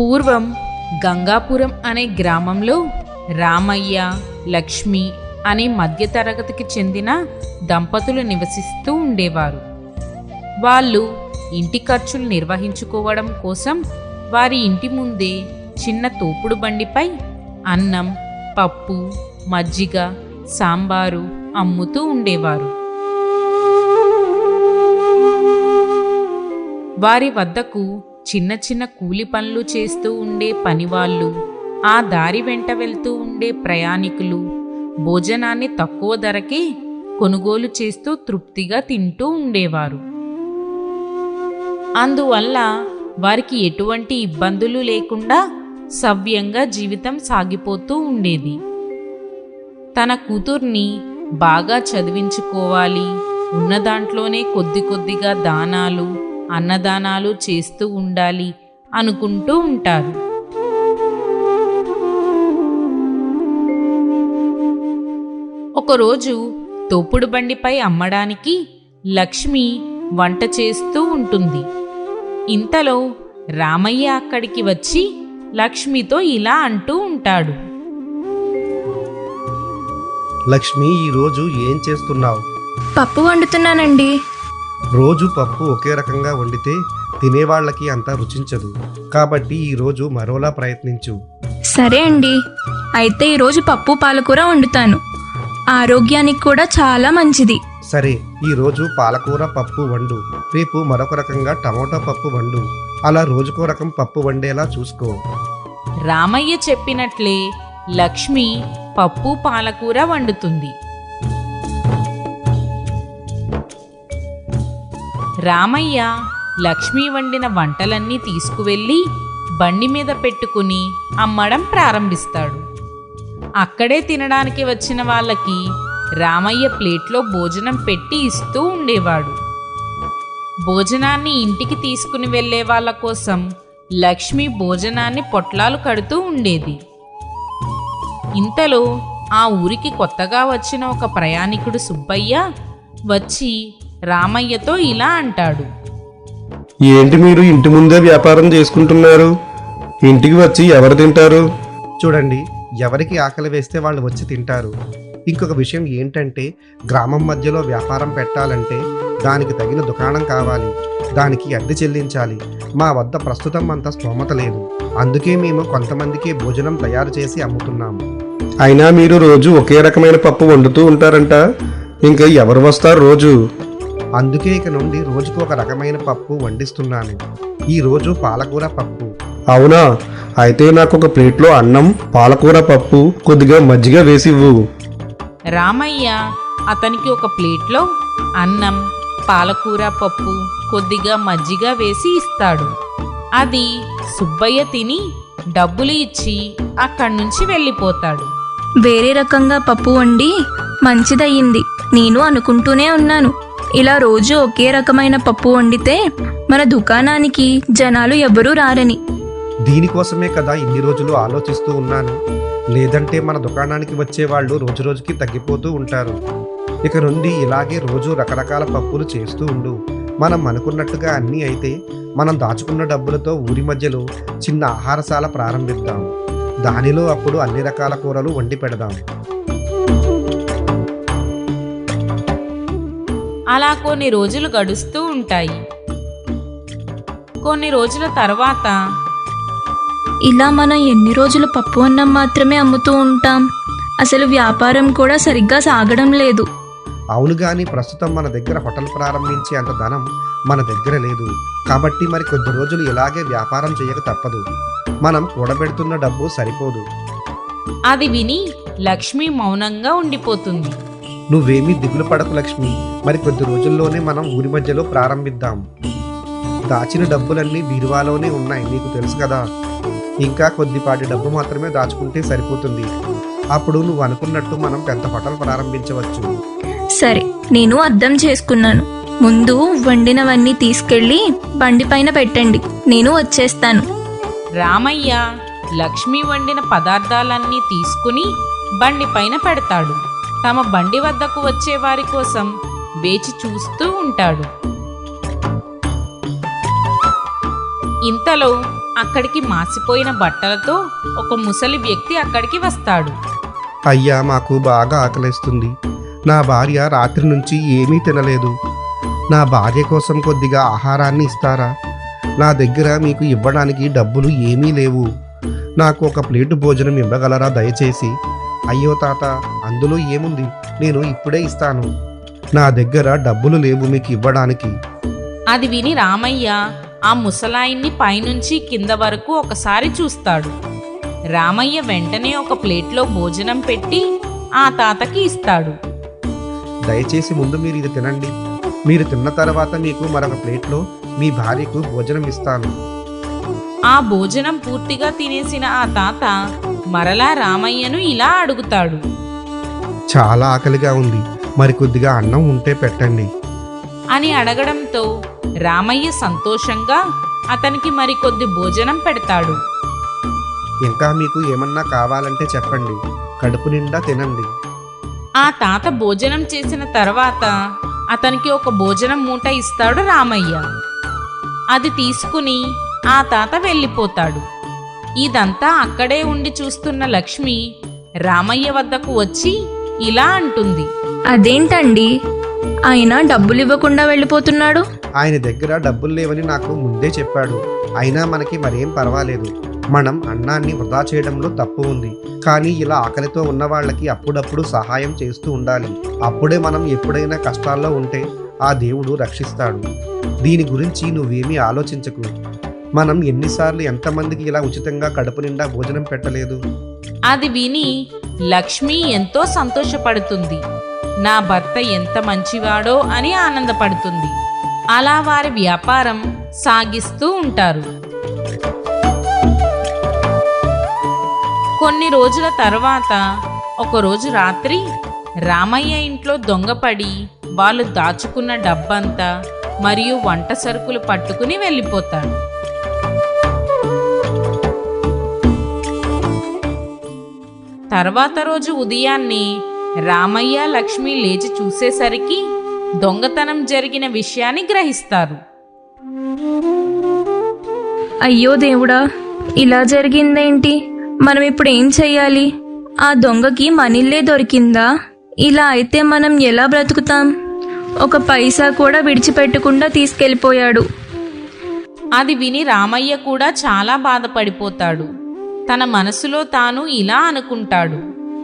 పూర్వం గంగాపురం అనే గ్రామంలో రామయ్య లక్ష్మి అనే మధ్యతరగతికి చెందిన దంపతులు నివసిస్తూ ఉండేవారు. వాళ్ళు ఇంటి ఖర్చులు నిర్వహించుకోవడం కోసం వారి ఇంటి ముందే చిన్న తోపుడు బండిపై అన్నం పప్పు మజ్జిగ సాంబారు అమ్ముతూ ఉండేవారు. వారి వద్దకు చిన్న చిన్న కూలి పనులు చేస్తూ ఉండే పనివాళ్ళు ఆ దారి వెంట వెళ్తూ ఉండే ప్రయాణికులు భోజనాన్ని తక్కువ ధరకే కొనుగోలు చేస్తూ తృప్తిగా తింటూ ఉండేవారు. అందువల్ల వారికి ఎటువంటి ఇబ్బందులు లేకుండా సవ్యంగా జీవితం సాగిపోతూ ఉండేది. తన కూతుర్ని బాగా చదివించుకోవాలి ఉన్న దాంట్లోనే కొద్ది కొద్దిగా దానాలు అన్నదానాలు చేస్తూ ఉండాలి అనుకుంటూ ఉంటారు. ఒకరోజు తోపుడు బండిపై అమ్మడానికి లక్ష్మి వంట చేస్తూ ఉంటుంది. ఇంతలో రామయ్య అక్కడికి వచ్చి లక్ష్మితో ఇలా అంటూ ఉంటాడు. లక్ష్మి ఈరోజు ఏం చేస్తున్నావు? పప్పు వండుతున్నానండి. రోజు పప్పు ఒకే రకంగా వండితే తినేవాళ్ళకి అంత రుచించదు. కాబట్టి ఈరోజు మరోలా ప్రయత్నించు. సరే అండి. అయితే ఈరోజు పప్పు పాలకూర వండుతాను. ఆరోగ్యానికి కూడా చాలా మంచిది. సరే ఈరోజు పాలకూర పప్పు వండు. రేపు మరొక రకంగా టమోటా పప్పు వండు. అలా రోజుకో రకం పప్పు వండేలా చూసుకో. రామయ్య చెప్పినట్లే లక్ష్మి పప్పు పాలకూర వండుతుంది. రామయ్య లక్ష్మి వండిన వంటలన్నీ తీసుకువెళ్ళి బండి మీద పెట్టుకుని అమ్మడం ప్రారంభిస్తాడు. అక్కడే తినడానికి వచ్చిన వాళ్ళకి రామయ్య ప్లేట్లో భోజనం పెట్టి ఇస్తూ ఉండేవాడు. భోజనాన్ని ఇంటికి తీసుకుని వెళ్ళే వాళ్ళ కోసం లక్ష్మి భోజనాన్ని పొట్లాలు కడుతూ ఉండేది. ఇంతలో ఆ ఊరికి కొత్తగా వచ్చిన ఒక ప్రయాణికుడు సుబ్బయ్య వచ్చి రామయ్యతో ఇలా అంటాడు. ఏంటి మీరు ఇంటి ముందే వ్యాపారం చేసుకుంటున్నారు? ఇంటికి వచ్చి ఎవరు తింటారు? చూడండి ఎవరికి ఆకలి వేస్తే వాళ్ళు వచ్చి తింటారు. ఇంకొక విషయం ఏంటంటే గ్రామం మధ్యలో వ్యాపారం పెట్టాలంటే దానికి తగిన దుకాణం కావాలి. దానికి అద్దె చెల్లించాలి. మా వద్ద ప్రస్తుతం అంత స్తోమత లేదు. అందుకే మేము కొంతమందికి భోజనం తయారు చేసి అమ్ముతున్నాము అయినా మీరు రోజు ఒకే రకమైన పప్పు వండుతూ ఉంటారంట. ఇంకా ఎవరు వస్తారు రోజు? అందుకే ఇక నుండి రోజుకు ఒక రకమైన పప్పు వండిస్తున్నాను. ఈ రోజు పాలకూర పప్పు. అవునా? అయితే నాకు ఒక ప్లేట్లో అన్నం పాలకూర పప్పు కొద్దిగా మజ్జిగ వేసివ్వు. రామయ్య అతనికి ఒక ప్లేట్లో అన్నం పాలకూర పప్పు కొద్దిగా మజ్జిగ వేసి ఇస్తాడు. అది సుబ్బయ్య తిని డబ్బులు ఇచ్చి అక్కడి నుంచి వెళ్ళిపోతాడు. వేరే రకంగా పప్పు వండి మంచిదయ్యింది. నేను అనుకుంటూనే ఉన్నాను. ఇలా రోజు ఒకే రకమైన పప్పు వండితే మన దుకాణానికి జనాలు ఎవరూ రారని. దీనికోసమే కదా ఇన్ని రోజులు ఆలోచిస్తూ ఉన్నాను. లేదంటే మన దుకాణానికి వచ్చే వాళ్ళు రోజు రోజుకి తగ్గిపోతూ ఉంటారు. ఇక నుండి ఇలాగే రోజు రకరకాల పప్పులు చేస్తూ ఉండు. మనం అనుకున్నట్టుగా అన్నీ అయితే మనం దాచుకున్న డబ్బులతో ఊరి మధ్యలో చిన్న ఆహారశాల ప్రారంభిద్దాం. దానిలో అప్పుడు అన్ని రకాల కూరలు వండి పెడదాం. అలా కొన్ని రోజులు గడుస్తూ ఉంటాయి. కొన్ని రోజుల తర్వాత ఇలా మనం ఎన్ని రోజులు పప్పు అన్నం మాత్రమే అమ్ముతూ ఉంటాం. అసలు వ్యాపారం కూడా సరిగ్గా సాగడం లేదు. అవును కానీ ప్రస్తుతం మన దగ్గర హోటల్ ప్రారంభించే అంత ధనం మన దగ్గర లేదు. కాబట్టి మరి కొద్ది రోజులు ఇలాగే వ్యాపారం చేయక తప్పదు. మనం కూడబెడుతున్న డబ్బు సరిపోదు. అది విని లక్ష్మి మౌనంగా ఉండిపోతుంది. నువ్వేమీ దిగులు పడకు లక్ష్మి. మరి కొద్ది రోజుల్లోనే మనం ఊరి మధ్యలో ప్రారంభిద్దాం. దాచిన డబ్బులన్నీ బీరువాలోనే ఉన్నాయి నీకు తెలుసు కదా. ఇంకా కొద్దిపాటి డబ్బు మాత్రమే దాచుకుంటే సరిపోతుంది. అప్పుడు నువ్వు అనుకున్నట్టు మనం పెద్ద హోటల్ ప్రారంభించవచ్చు. సరే నేను అర్థం చేసుకున్నాను. ముందు వండినవన్నీ తీసుకెళ్ళి బండి పైన పెట్టండి. నేను వచ్చేస్తాను. రామయ్య లక్ష్మి వండిన పదార్థాలన్నీ తీసుకుని బండి పైన పెడతాడు. తమ బండి వద్దకు వచ్చే వారి కోసం వేచి చూస్తూ ఉంటాడు. ఇంతలో అక్కడికి మాసిపోయిన బట్టలతో ఒక ముసలి వ్యక్తి అక్కడికి వస్తాడు. అయ్యా మాకు బాగా ఆకలిస్తుంది. నా భార్య రాత్రి నుంచి ఏమీ తినలేదు. నా భార్య కోసం కొద్దిగా ఆహారాన్ని ఇస్తారా? నా దగ్గర మీకు ఇవ్వడానికి డబ్బులు ఏమీ లేవు. నాకు ఒక ప్లేటు భోజనం ఇవ్వగలరా దయచేసి? అయ్యో తాత అందులో ఏముంది? నేను ఇప్పుడే ఇస్తాను. నా దగ్గర డబ్బులు లేవు మీకు ఇవ్వడానికి. అది విని రామయ్య ఆ ముసలాయిన్ని పైనుంచి కింద వరకు ఒకసారి చూస్తాడు. రామయ్య వెంటనే ఒక ప్లేట్లో భోజనం పెట్టి ఆ తాతకి ఇస్తాడు. దయచేసి ముందు మీరు ఇది తినండి. మీరు తిన్న తర్వాత మీకు మరొక ప్లేట్లో మీ భార్యకు భోజనం ఇస్తాను. ఆ భోజనం పూర్తిగా తినేసిన ఆ తాత మరలా రామయ్యను ఇలా అడుగుతాడు. చాలా ఆకలిగా ఉంది. మరి కొద్దిగా అన్నం ఉంటే పెట్టండి. అని అడగడంతో రామయ్య సంతోషంగా అతనికి మరికొద్ది భోజనం పెడతాడు. ఇంకా మీకు ఏమన్నా కావాలంటే చెప్పండి. కడుపు నిండా తినండి. ఆ తాత భోజనం చేసిన తర్వాత అతనికి ఒక భోజనం మూట ఇస్తాడు రామయ్య. అది తీసుకుని ఆ తాత వెళ్ళిపోతాడు. ఇదంతా అక్కడే ఉండి చూస్తున్న లక్ష్మి రామయ్య వద్దకు వచ్చి ఇలా అంటుంది. అదేంటండి? ఆయన డబ్బులు ఇవ్వకుండా వెళ్ళిపోతున్నాడు? ఆయన దగ్గర డబ్బులు లేవని నాకు ముందే చెప్పాడు. అయినా మనకి మరేం పర్వాలేదు. మనం అన్నాన్ని వృధా చేయడంలో తప్పు ఉంది. కానీ ఇలా ఆకలితో ఉన్న వాళ్ళకి అప్పుడప్పుడు సహాయం చేస్తూ ఉండాలి. అప్పుడే మనం ఎప్పుడైనా కష్టాల్లో ఉంటే ఆ దేవుడు రక్షిస్తాడు. దీని గురించి నువ్వేమీ ఆలోచించకు. మనం ఎన్నిసార్లు ఎంతమందికి ఇలా ఉచితంగా కడుపు నిండా భోజనం పెట్టలేదు? అది విని లక్ష్మి ఎంతో సంతోషపడుతుంది. నా భర్త ఎంత మంచివాడో అని ఆనందపడుతుంది. అలా వారి వ్యాపారం సాగిస్తూ ఉంటారు. కొన్ని రోజుల తర్వాత ఒకరోజు రాత్రి రామయ్య ఇంట్లో దొంగపడి వాళ్ళు దాచుకున్న డబ్బంతా మరియు వంట సరుకులు పట్టుకుని వెళ్ళిపోతాడు తర్వాత రోజు ఉదయాన్నే రామయ్య లక్ష్మి లేచి చూసేసరికి దొంగతనం జరిగిన విషయాన్ని గ్రహిస్తారు. అయ్యో దేవుడా ఇలా జరిగిందేంటి? మనం ఇప్పుడు ఏం చెయ్యాలి? ఆ దొంగకి మనీల్లే దొరికిందా? ఇలా అయితే మనం ఎలా బ్రతుకుతాం? ఒక పైసా కూడా విడిచిపెట్టకుండా తీసుకెళ్ళిపోయాడు. అది విని రామయ్య కూడా చాలా బాధపడిపోతాడు. తన మనసులో తాను ఇలా అనుకుంటాడు.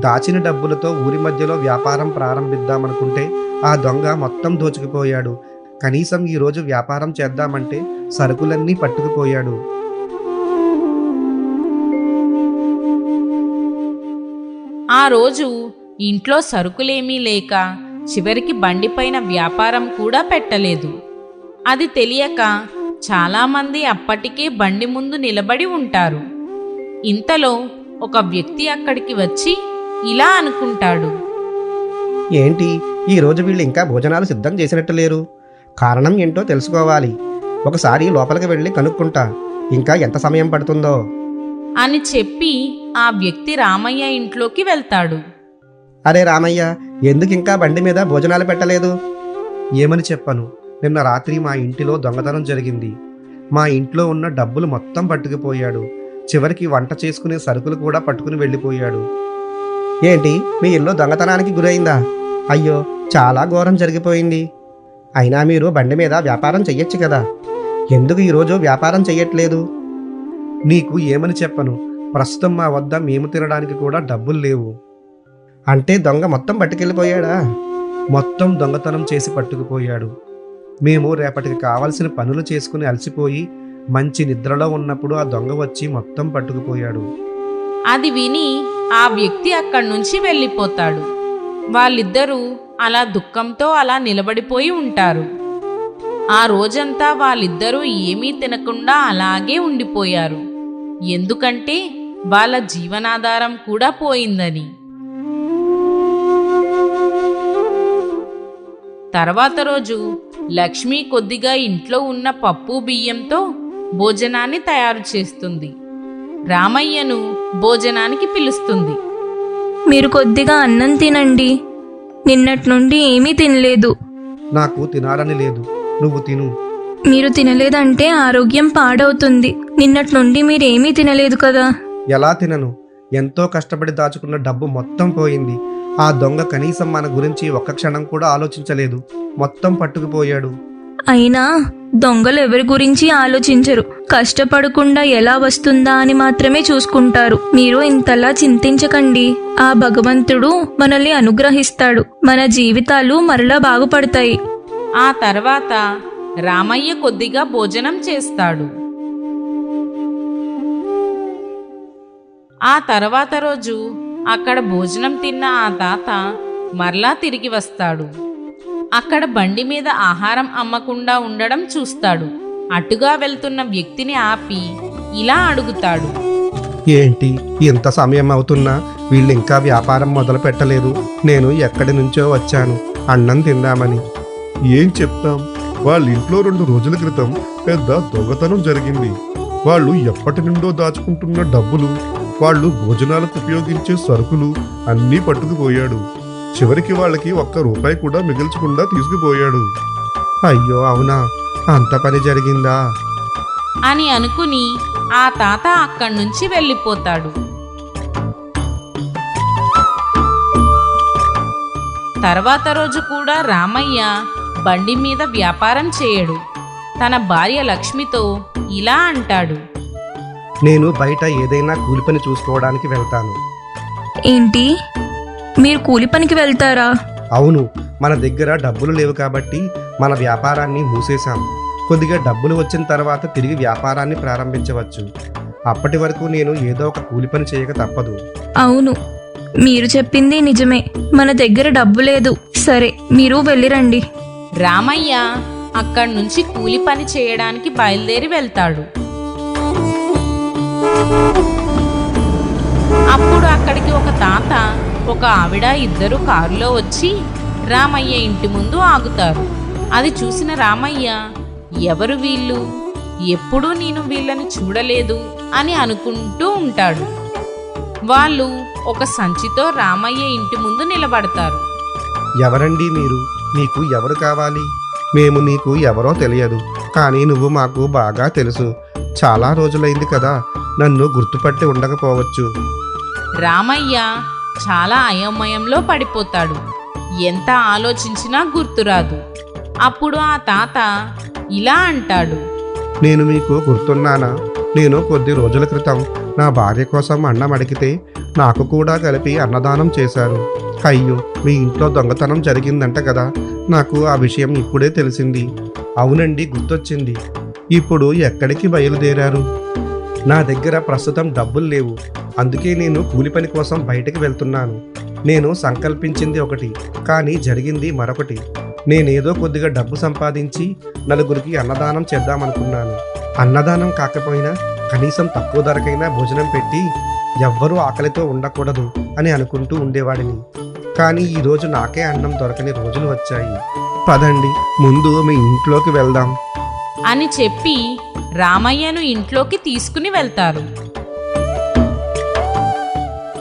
దాచిన డబ్బులతో ఊరి మధ్యలో వ్యాపారం ప్రారంభిద్దామనుకుంటే ఆ దొంగ మొత్తం దోచుకుపోయాడు. కనీసం ఈ రోజు వ్యాపారం చేద్దామంటే సరుకులన్నీ పట్టుకుపోయాడు. ఆ రోజు ఇంట్లో సరుకులేమీ లేక చివరికి బండిపైన వ్యాపారం కూడా పెట్టలేదు. అది తెలియక చాలామంది అప్పటికే బండి ముందు నిలబడి ఉంటారు. ఇంతలో ఒక వ్యక్తి అక్కడికి వచ్చి ఇలా అనుకుంటాడు. ఏంటి? ఈ రోజు వీళ్ళు ఇంకా భోజనాలు సిద్ధం చేసినట్టు లేరు. కారణం ఏంటో తెలుసుకోవాలి. ఒకసారి లోపలికి వెళ్ళి కనుక్కుంటా. ఇంకా ఎంత సమయం పడుతుందో? అని చెప్పి ఆ వ్యక్తి రామయ్య ఇంట్లోకి వెళ్తాడు. అరే రామయ్య ఎందుకు ఇంకా బండి మీద భోజనాలు పెట్టలేదు? ఏమని చెప్పను. నిన్న రాత్రి మా ఇంటిలో దొంగతనం జరిగింది. మా ఇంట్లో ఉన్న డబ్బులు మొత్తం పట్టుకుపోయాడు. చివరికి వంట చేసుకునే సరుకులు కూడా పట్టుకుని వెళ్ళిపోయాడు. ఏంటి మీ ఇల్లు దొంగతనానికి గురైందా? అయ్యో చాలా ఘోరం జరిగిపోయింది. అయినా మీరు బండి మీద వ్యాపారం చెయ్యొచ్చు కదా? ఎందుకు ఈరోజు వ్యాపారం చెయ్యట్లేదు? నీకు ఏమని చెప్పను? ప్రస్తుతం మా వద్ద మేము తినడానికి కూడా డబ్బులు లేవు. అంటే దొంగ మొత్తం పట్టుకెళ్ళిపోయాడా? మొత్తం దొంగతనం చేసి పట్టుకుపోయాడు. మేము రేపటికి కావలసిన పనులు చేసుకుని అలసిపోయి మంచి నిద్రలో ఉన్నప్పుడు ఆ దొంగ వచ్చి మొత్తం పట్టుకుపోయాడు. అది విని ఆ వ్యక్తి అక్కడి నుంచి వెళ్ళిపోతాడు. వాళ్ళిద్దరూ అలా దుఃఖంతో అలా నిలబడిపోయి ఉంటారు. ఆ రోజంతా వాళ్ళిద్దరూ ఏమీ తినకుండా అలాగే ఉండిపోయారు. ఎందుకంటే వాళ్ళ జీవనాధారం కూడా పోయిందని. తర్వాత రోజు లక్ష్మి కొద్దిగా ఇంట్లో ఉన్న పప్పు బియ్యంతో భోజనాన్ని తయారు చేస్తుంది. రామయ్యను భోజనానికి పిలుస్తుంది. మీరు కొద్దిగా అన్నం తినండి. నిన్నటి నుండి ఏమీ తినలేదు. నాకు తినాలని లేదు. నువ్వు తిను. మీరు తినలేదంటే ఆరోగ్యం పాడవుతుంది. నిన్నటి నుండి మీరేమీ తినలేదు కదా. ఎలా తినను? ఎంతో కష్టపడి దాచుకున్న డబ్బు మొత్తం పోయింది. ఆ దొంగ కనీసం మన గురించి ఒక్క క్షణం కూడా ఆలోచించలేదు. మొత్తం పట్టుకుపోయాడు. అయినా దొంగలు ఎవరి గురించి ఆలోచించరు. కష్టపడకుండా ఎలా వస్తుందా అని మాత్రమే చూసుకుంటారు. మీరు ఇంతలా చింతించకండి. ఆ భగవంతుడు మనల్ని అనుగ్రహిస్తాడు. మన జీవితాలు మరలా బాగుపడతాయి. ఆ తర్వాత రామయ్య కొద్దిగా భోజనం చేస్తాడు. ఆ తర్వాత రోజు అక్కడ భోజనం తిన్న ఆ తాత మరలా తిరిగి వస్తాడు. అక్కడ బండి మీద ఆహారం అమ్మకుండా ఉండడం చూస్తాడు. అటుగా వెళ్తున్న వ్యక్తిని ఆపి ఇలా అడుగుతాడు. ఏంటి? ఇంత సమయం అవుతున్నా వీళ్ళు ఇంకా వ్యాపారం మొదలు పెట్టలేదు. నేను ఎక్కడి నుంచో వచ్చాను. అన్నం తిందామని. ఏం చెప్తాం? వాళ్ళ ఇంట్లో రెండు రోజుల క్రితం పెద్ద దొంగతనం జరిగింది. వాళ్ళు ఎప్పటి నుండో దాచుకుంటున్న డబ్బులు వాళ్ళు భోజనాలకు ఉపయోగించే సరుకులు అన్నీ పట్టుకుపోయాడు. చివరికి వాళ్ళకి ఒక్క రూపాయి కూడా మిగిల్చకుండా తీసుకుపోయాడు. అయ్యో అవునా? అంత పని జరిగిందా? అని అనుకుని ఆ తాత అక్కడి నుంచి వెళ్ళిపోతాడు. తర్వాత రోజు కూడా రామయ్య బండి మీద వ్యాపారం చేయడు. తన భార్య లక్ష్మితో ఇలా అంటాడు. నేను బయట ఏదైనా కూలి పని చూసుకోవడానికి వెళ్తాను. ఏంటి? మీరు కూలి పనికి వెళ్తారా? అవును మన దగ్గర డబ్బులు లేవు కాబట్టి మన వ్యాపారాన్ని మూసేశాం. కొద్దిగా డబ్బులు వచ్చిన తర్వాత తిరిగి వ్యాపారాన్ని ప్రారంభించవచ్చు. అప్పటి వరకు నేను ఏదో ఒక కూలి పని చేయక తప్పదు. అవును మీరు చెప్పింది నిజమే. మన దగ్గర డబ్బు లేదు. సరే మీరు వెళ్ళిరండి రామయ్య అక్కడి నుంచి కూలి పని చేయడానికి బయలుదేరి వెళ్తాడు. అప్పుడు అక్కడికి ఒక తాత ఒక ఆవిడ ఇద్దరు కారులో వచ్చి రామయ్య ఇంటి ముందు ఆగుతారు. అది చూసిన రామయ్య ఎవరు వీళ్ళు? ఎప్పుడూ నేను వీళ్ళని చూడలేదు అని అనుకుంటూ ఉంటాడు. వాళ్ళు ఒక సంచితో రామయ్య ఇంటి ముందు నిలబడతారు. ఎవరండి మీరు? మీకు ఎవరు కావాలి? మేము నీకు ఎవరో తెలియదు. కానీ నువ్వు మాకు బాగా తెలుసు. చాలా రోజులైంది కదా నన్ను గుర్తుపట్టి ఉండకపోవచ్చు. రామయ్య చాలా అయోమయంలో పడిపోతాడు. ఎంత ఆలోచించినా గుర్తురాదు. అప్పుడు ఆ తాత ఇలా అంటాడు. నేను మీకు గుర్తున్నానా? నేను కొద్ది రోజుల క్రితం నా భార్య కోసం అన్నం అడిగితే నాకు కూడా కలిపి అన్నదానం చేశారు. అయ్యో మీ ఇంట్లో దొంగతనం జరిగిందంట కదా. నాకు ఆ విషయం ఇప్పుడే తెలిసింది. అవునండి గుర్తొచ్చింది. ఇప్పుడు ఎక్కడికి బయలుదేరారు? నా దగ్గర ప్రస్తుతం డబ్బులు లేవు. అందుకే నేను కూలి పని కోసం బయటకు వెళ్తున్నాను. నేను సంకల్పించింది ఒకటి కానీ జరిగింది మరొకటి. నేనేదో కొద్దిగా డబ్బు సంపాదించి నలుగురికి అన్నదానం చేద్దామనుకున్నాను. అన్నదానం కాకపోయినా కనీసం తక్కువ ధరకైనా భోజనం పెట్టి ఎవ్వరూ ఆకలితో ఉండకూడదు అని అనుకుంటూ ఉండేవాడిని. కానీ ఈరోజు నాకే అన్నం దొరకని రోజులు వచ్చాయి. పదండి ముందు మీ ఇంట్లోకి వెళ్దాం. అని చెప్పి రామయ్యను ఇంట్లోకి తీసుకుని వెళ్తారు.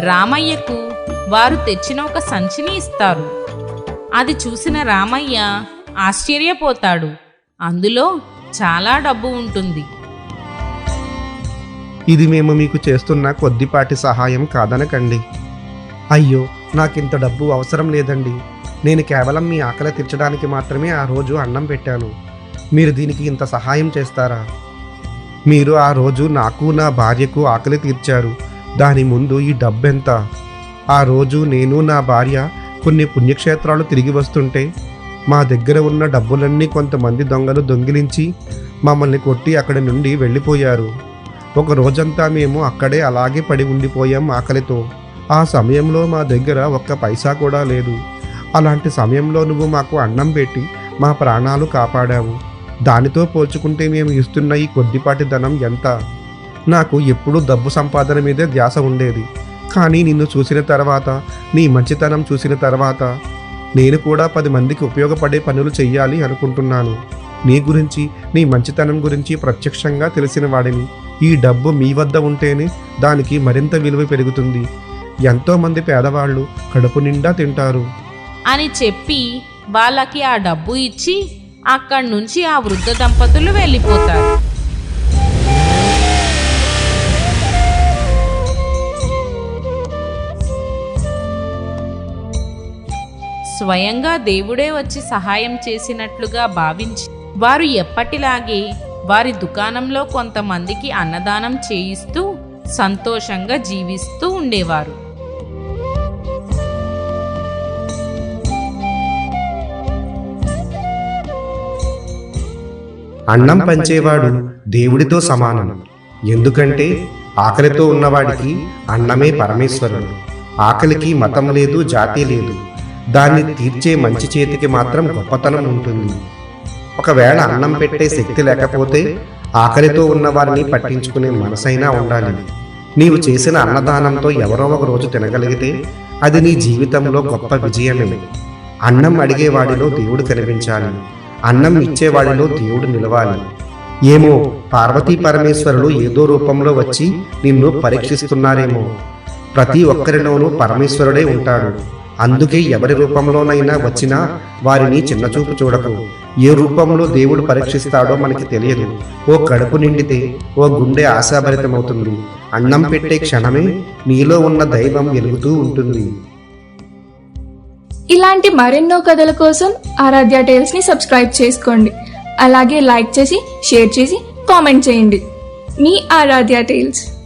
రామయ్యకు వారు తెచ్చిన ఒక సంచిని ఇస్తారు. అది చూసిన రామయ్య ఆశ్చర్యపోతాడు. అందులో చాలా డబ్బు ఉంటుంది. ఇది మేము మీకు చేస్తున్న కొద్దిపాటి సహాయం కాదనకండి. అయ్యో నాకింత డబ్బు అవసరం లేదండి. నేను కేవలం మీ ఆకలి తీర్చడానికి మాత్రమే ఆ రోజు అన్నం పెట్టాను. మీరు దీనికి ఇంత సహాయం చేస్తారా? మీరు ఆ రోజు నాకు నా భార్యకు ఆకలి తీర్చారు. దాని ముందు ఈ డబ్బెంత? ఆ రోజు నేను నా భార్య కొన్ని పుణ్యక్షేత్రాలు తిరిగి వస్తుంటే మా దగ్గర ఉన్న డబ్బులన్నీ కొంతమంది దొంగలు దొంగిలించి మమ్మల్ని కొట్టి అక్కడి నుండి వెళ్ళిపోయారు. ఒక రోజంతా మేము అక్కడే అలాగే పడి ఉండిపోయాం ఆకలితో. ఆ సమయంలో మా దగ్గర ఒక్క పైసా కూడా లేదు. అలాంటి సమయంలో నువ్వు మాకు అన్నం పెట్టి మా ప్రాణాలు కాపాడావు. దానితో పోల్చుకుంటే మేము ఇస్తున్న ఈ కొద్దిపాటి ధనం ఎంత? నాకు ఎప్పుడూ డబ్బు సంపాదన మీదే ధ్యాస ఉండేది. కానీ నిన్ను చూసిన తర్వాత నీ మంచితనం చూసిన తర్వాత నేను కూడా పది మందికి ఉపయోగపడే పనులు చెయ్యాలి అనుకుంటున్నాను. నీ గురించి నీ మంచితనం గురించి ప్రత్యక్షంగా తెలిసిన వాడిని. ఈ డబ్బు మీ వద్ద ఉంటేనే దానికి మరింత విలువ పెరుగుతుంది. ఎంతోమంది పేదవాళ్ళు కడుపు నిండా తింటారు. అని చెప్పి వాళ్ళకి ఆ డబ్బు ఇచ్చి అక్కడి నుంచి ఆ వృద్ధ దంపతులు వెళ్ళిపోతారు. స్వయంగా దేవుడే వచ్చి సహాయం చేసినట్లుగా భావించి వారు ఎప్పటిలాగే వారి దుకాణంలో కొంతమందికి అన్నదానం చేయిస్తూ సంతోషంగా జీవిస్తూ ఉండేవారు. అన్నం పంచేవాడు దేవుడితో సమానం ఎందుకంటే ఆకలితో ఉన్నవాడికి అన్నమే పరమేశ్వరుడు. ఆకలికి మతం లేదు జాతి లేదు. దాన్ని తీర్చే మంచి చేతికి మాత్రం గొప్పతనం ఉంటుంది. ఒకవేళ అన్నం పెట్టే శక్తి లేకపోతే ఆకలితో ఉన్న వారిని పట్టించుకునే మనసైనా ఉండాలి. నీవు చేసిన అన్నదానంతో ఎవరో ఒక రోజు తినగలిగితే అది నీ జీవితంలో గొప్ప విజయమే. అన్నం అడిగేవాడిలో దేవుడు కనిపించాలి. అన్నం ఇచ్చేవాడిలో దేవుడు నిలవాలి. ఏమో పార్వతీ పరమేశ్వరులు ఏదో రూపంలో వచ్చి నిన్ను పరీక్షిస్తున్నారేమో. ప్రతి ఒక్కరిలోనూ పరమేశ్వరుడే ఉంటాడు. అందుకే ఎవరి రూపంలోనైనా వచ్చినా వారిని చిన్నచూపు చూడకు. ఏ రూపంలో దేవుడు పరీక్షిస్తాడో మనకి తెలియదు. ఓ కడుపు నిండితే ఓ గుండె ఆశాభరితమవుతుంది. అన్నం పెట్టే క్షణమే నీలో ఉన్న దైవం వెలుగుతూ ఉంటుంది. ఇలాంటి మరెన్నో కథల కోసం ఆరాధ్య టైల్స్ని సబ్స్క్రైబ్ చేసుకోండి. అలాగే లైక్ చేసి షేర్ చేసి కామెంట్ చేయండి. మీ ఆరాధ్య టైల్స్.